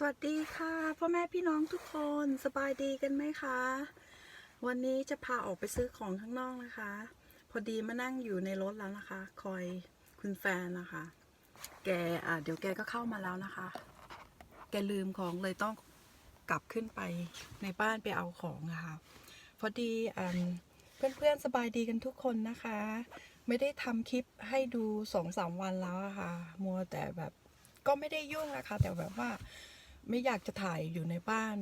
สวัสดีค่ะพ่อแม่พี่น้องทุกคนสบายดีกันไหมคะ วันนี้จะพาออกไปซื้อของข้างนอกนะคะ พอดีมานั่งอยู่ในรถแล้วนะคะ คอยคุณแฟนนะคะ แกอ่าเดี๋ยวแกก็เข้ามาแล้วนะคะ แกลืมของเลยต้องกลับขึ้นไปในบ้านไปเอาของอะคะพอดีอ่าเพื่อนๆสบายดีกันทุกคนนะคะ ไม่ได้ทำคลิปให้ดูสองสามวันแล้วอะค่ะ มัวแต่แบบก็ไม่ได้ยุ่งนะคะแต่แบบว่า ไม่อยากจะถ่ายอยู่ในบ้าน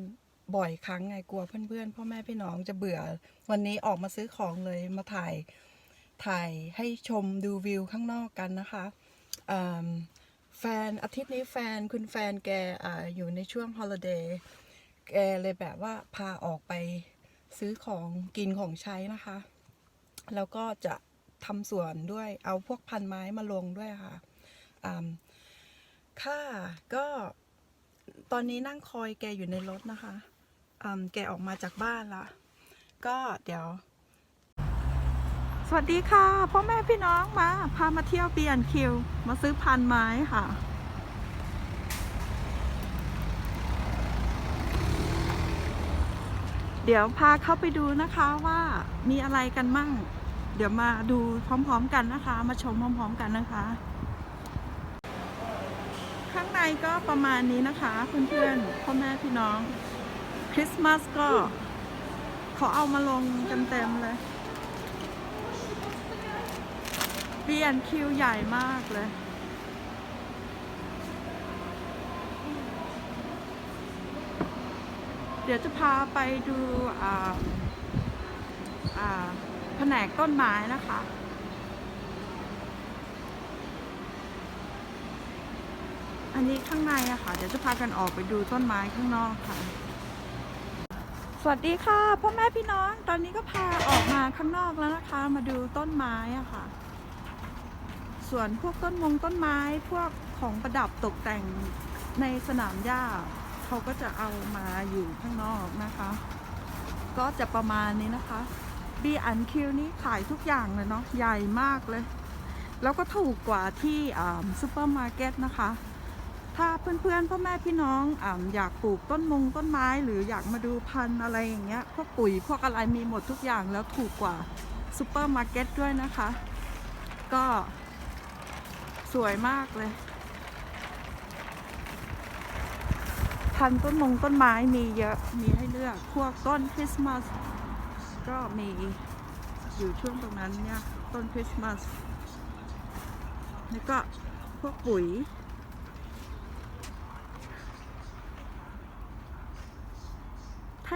บ่อยครั้งไงกลัวเพื่อนๆพ่อแม่พี่น้องจะเบื่อ วันนี้ออกมาซื้อของเลยมาถ่ายถ่ายให้ชมดูวิวข้างนอกกันนะคะแฟนอาทิตย์นี้แฟนคุณแฟนแกออยู่ในช่วงฮอล i เดย์แกเลยแบบว่าพาออกไปซื้อของกินของใช้นะคะ แล้วก็จะทำสวนด้วยเอาพวกพันไม้มาลงด้วยค่ะค่ะก็ ตอนนี้นั่งคอยแกอยู่ในรถนะคะแกออกมาจากบ้านละ ก็เดี๋ยว สวัสดีค่ะ พ่อแม่พี่น้องมา พามาเที่ยวเบียนคิว มาซื้อพันไม้ค่ะเดี๋ยวพาเข้าไปดูนะคะว่ามีอะไรกันมั่ง เดี๋ยวมาดูพร้อมๆกันนะคะ มาชมพร้อมๆกันนะคะ ข้างในก็ประมาณนี้นะคะเพื่อนๆพ่อแม่พี่น้อง คริสต์มาสก็เขาเอามาลงกันเต็มเลย B&Q ใหญ่มากเลย เดี๋ยวจะพาไปดูอ่าอ่าแผนกต้นไม้นะคะ อันนี้ข้างในอะค่ะ เดี๋ยวจะพากันออกไปดูต้นไม้ข้างนอกค่ะ สวัสดีค่ะพ่อแม่พี่น้อง ตอนนี้ก็พาออกมาข้างนอกแล้วนะคะ มาดูต้นไม้อะค่ะ ส่วนพวกต้นมงต้นไม้พวกของประดับตกแต่งในสนามหญ้าเขาก็จะเอามาอยู่ข้างนอกนะคะ ก็จะประมาณนี้นะคะ B อันคิวนี่ขายทุกอย่างเลยเนาะใหญ่มากเลย แล้วก็ถูกกว่าที่ซูเปอร์มาร์เก็ตนะคะ ถ้าเพื่อนๆพ่อแม่พี่น้องออยากปลูกต้นมงต้นไม้หรืออยากมาดูพันธุ์อะไรอย่างเงี้ยพวกปุ๋ยพวกอะไรมีหมดทุกอย่างแล้วถูกกว่าซูเปอร์มาร์เก็ตด้วยนะคะ ก็สวยมากเลย พันธุ์ต้นมงต้นไม้มีเยอะมีให้เลือกพวกต้นคริสต์มาสก็มีอยู่ช่วงตรงนั้นเนี่ยต้นคริสต์มาสแล้วก็พวกปุ๋ย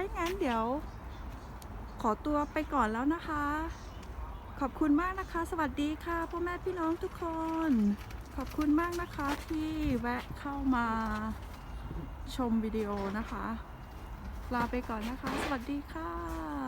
าอย่างนั้นเดี๋ยว ขอตัวไปก่อนแล้วนะคะ ขอบคุณมากนะคะ สวัสดีค่ะพ่อแม่พี่น้องทุกคน ขอบคุณมากนะคะที่แวะเข้ามาชมวิดีโอนะคะ ลาไปก่อนนะคะ สวัสดีค่ะ